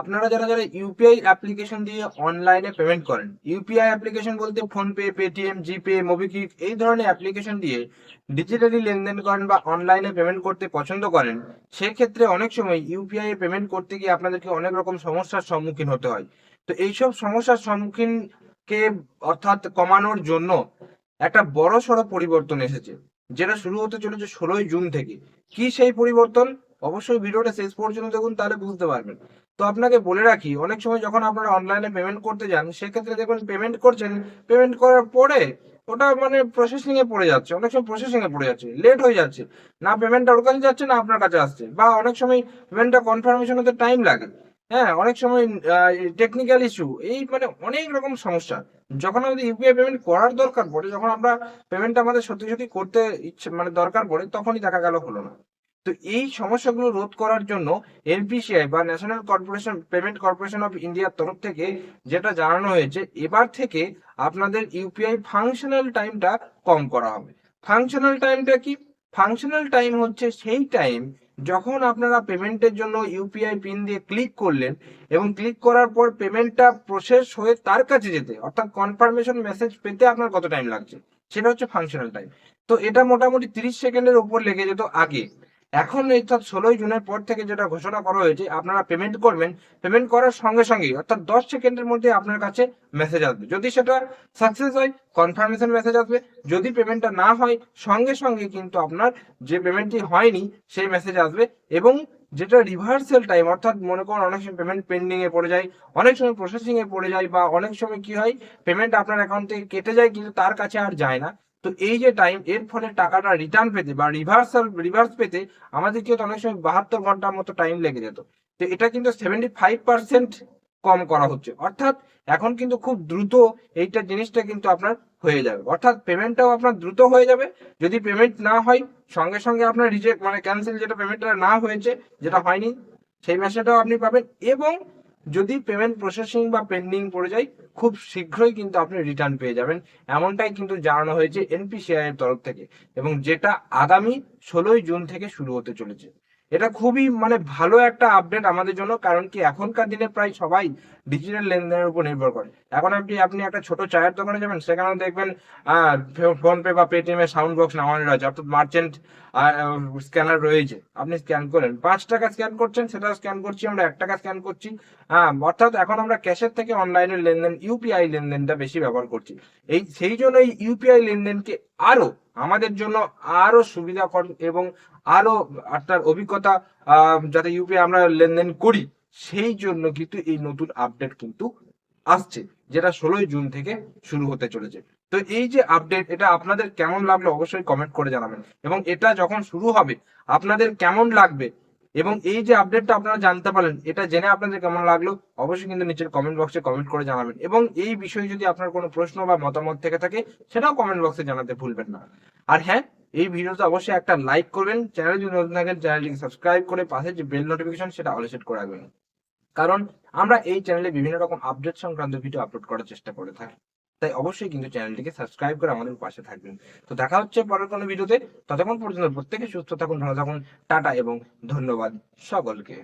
আপনারা যারা যারা ইউপিআই অ্যাপ্লিকেশন দিয়ে অনলাইনে পেমেন্ট করেন ইউপিআই অ্যাপ্লিকেশন বলতে ফোনপে পেটিএম জিপে মোবিকুইক এই ধরনের অ্যাপ্লিকেশন দিয়ে ডিজিটালি লেনদেন করেন বা অনলাইনে পেমেন্ট করতে পছন্দ করেন, সেক্ষেত্রে অনেক সময় ইউপিআই এ পেমেন্ট করতে গিয়ে আপনাদেরকে অনেক রকম সমস্যার সম্মুখীন হতে হয়। তো এইসব সমস্যার সম্মুখীনকে অর্থাৎ কমানোর জন্য একটা বড় সড়ো পরিবর্তন এসেছে, যেটা শুরু হতে চলেছে ষোলোই জুন থেকে। কি সেই পরিবর্তন? অবশ্যই ভিডিওটা শেষ পর্যন্ত দেখুন, তাহলে বুঝতে পারবেন। তো আপনাকে বলে রাখি, অনেক সময় যখন আপনারা অনলাইনে পেমেন্ট করতে যান, সেক্ষেত্রে দেখবেন পেমেন্ট করছেন পেমেন্ট করার পরে ওটা মানে প্রসেসিং এ পড়ে যাচ্ছে, অনেক সময় প্রসেসিং এ পড়ে যাচ্ছে লেট হয়ে যাচ্ছে। না পেমেন্টটা ওর কাছে যাচ্ছে, না আপনার কাছে আসছে। বা অনেক সময় পেমেন্টটা কনফার্মেশন হতে টাইম লাগে। হ্যাঁ অনেক সময় টেকনিক্যাল ইস্যু এই মানে অনেক রকম সমস্যা। যখন আমাদের ইউপিআই পেমেন্ট করার দরকার পড়ে, যখন আমরা পেমেন্ট আমাদের সত্যি সত্যি করতে ইচ্ছে মানে দরকার পড়ে, তখনই দেখা গেল হলো না। তো এই সমস্যাগুলো রোধ করার জন্য এনপিসিআই বা national corporation payment corporation of ইন্ডিয়ার তরফ থেকে যেটা জানানো হয়েছে, এবার থেকে আপনাদের ইউপিআই ফাংশনাল টাইমটা কম করা হবে। ফাংশনাল টাইমটা কি? ফাংশনাল টাইম হচ্ছে সেই টাইম যখন আপনারা পেমেন্টের জন্য ইউপিআই পিন দিয়ে ক্লিক করলেন এবং ক্লিক করার পর পেমেন্টটা প্রসেস হয়ে তার কাছে যেতে, অর্থাৎ কনফার্মেশন মেসেজ পেতে আপনার কত টাইম লাগছে? সেটা হচ্ছে ফাংশনাল টাইম তো এটা মোটামুটি তিরিশ সেকেন্ডের উপর লেগে যেত আগে। এখন এই অর্থাৎ ষোলোই জুনের পর থেকে যেটা ঘোষণা করা হয়েছে, আপনারা পেমেন্ট করবেন পেমেন্ট করার সঙ্গে সঙ্গে অর্থাৎ দশ সেকেন্ডের মধ্যে আপনার কাছে মেসেজ আসবে। যদি সেটা সাকসেস হয় কনফার্মেশন মেসেজ আসবে, যদি পেমেন্টটা না হয়, সঙ্গে সঙ্গে কিন্তু আপনার যে পেমেন্টটি হয়নি, সেই মেসেজ আসবে এবং যেটা রিভার্সাল টাইম অর্থাৎ মনে করুন অনেক সময় পেমেন্ট পেন্ডিং এ পড়ে যায়, অনেক সময় প্রসেসিং এ পড়ে যায় বা অনেক সময় কি হয় পেমেন্ট আপনার অ্যাকাউন্ট থেকে কেটে যায়, কিন্তু তার কাছে আর যায় না। তো এই যে টাইম এর ফলে টাকাটা রিটার্ন পেতে বা রিভার্সাল রিভার্স পেতে আমাদের কিন্তু অনেক সময় বাহাত্তর ঘণ্টার মতো টাইম লেগে যেত। তো এটা কিন্তু সেভেন্টি ফাইভ পার্সেন্ট কম করা হচ্ছে। অর্থাৎ এখন কিন্তু খুব দ্রুত এইটা জিনিসটা কিন্তু আপনার হয়ে যাবে। অর্থাৎ পেমেন্টটাও আপনার দ্রুত হয়ে যাবে। যদি পেমেন্ট না হয়, সঙ্গে সঙ্গে আপনার রিজেক্ট মানে ক্যান্সেল যেটা পেমেন্টটা না হয়েছে, যেটা হয়নি, সেই মেসেজটাও আপনি পাবেন এবং যদি পেমেন্ট প্রসেসিং বা পেন্ডিং পড়ে যায়, খুব শীঘ্রই কিন্তু আপনি রিটার্ন পেয়ে যাবেন। এমনটাই কিন্তু জানানো হয়েছে এনপিসিআই এর তরফ থেকে এবং যেটা আগামী ষোলোই জুন থেকে শুরু হতে চলেছে। এটা খুবই মানে ভালো একটা আপডেট আমাদের জন্য, কারণ কি এখনকার দিনে প্রায় সবাই ডিজিটাল লেনদেনের উপর নির্ভর করে। এখন আপনি আপনি একটা ছোট চায়ের দোকানে যাবেন সেখানে দেখবেন ফোন পে বা পেটিএম এর সাউন্ড বক্স নামানো রয়েছে, অর্থাৎ মার্চেন্ট স্ক্যানার রয়েছে। আপনি স্ক্যান করেন, পাঁচ টাকা স্ক্যান করছেন, সেটা স্ক্যান করছি আমরা, এক টাকা স্ক্যান করছি। হ্যাঁ অর্থাৎ এখন আমরা ক্যাশের থেকে অনলাইনের লেনদেন ইউপিআই লেনদেনটা বেশি ব্যবহার করছি। এই, সেই জন্য এই ইউপিআই লেনদেনকে আরও আমাদের জন্য আরও সুবিধাকর এবং আরও আপনার অভিজ্ঞতা যাতে ইউপিআই আমরা লেনদেন করি, সেই জন্য কিন্তু এই নতুন আপডেট কিন্তু আসছে, যেটা ষোলোই জুন থেকে শুরু হতে চলেছে। তো এই যে আপডেট এটা আপনাদের কেমন লাগল অবশ্যই কমেন্ট করে জানাবেন। এবং এটা যখন শুরু হবে, আপনাদের কেমন লাগবে এবং এই যে আপডেটটা আপনারা জানতে পারলেন, এটা জেনে আপনাদের কেমন লাগল, অবশ্যই কিন্তু নিচের কমেন্ট বক্সে কমেন্ট করে জানাবেন। এবং এই বিষয়ে যদি আপনার কোনো প্রশ্ন বা মতামত থেকে থাকে, সেটাও কমেন্ট বক্সে জানাতে ভুলবেন না। আর হ্যাঁ এই ভিডিওতে অবশ্যই একটা লাইক করবেন। চ্যানেল যদি নতুন থাকেন চ্যানেলটিকে সাবস্ক্রাইব করে পাশে যে বেল নোটিফিকেশন সেটা অল সেট করে রাখবেন। কারণ আমরা এই চ্যানেলে বিভিন্ন রকম আপডেট সংক্রান্ত ভিডিও আপলোড করার চেষ্টা করে থাকি। তাই অবশ্যই কিন্তু চ্যানেলটিকে সাবস্ক্রাইব করে আমাদের পাশে থাকবেন। তো দেখা হচ্ছে পরের কোনো ভিডিওতে। ততক্ষণ পর্যন্ত প্রত্যেকে সুস্থ থাকুন, ভালো থাকুন, টাটা এবং ধন্যবাদ সকলকে।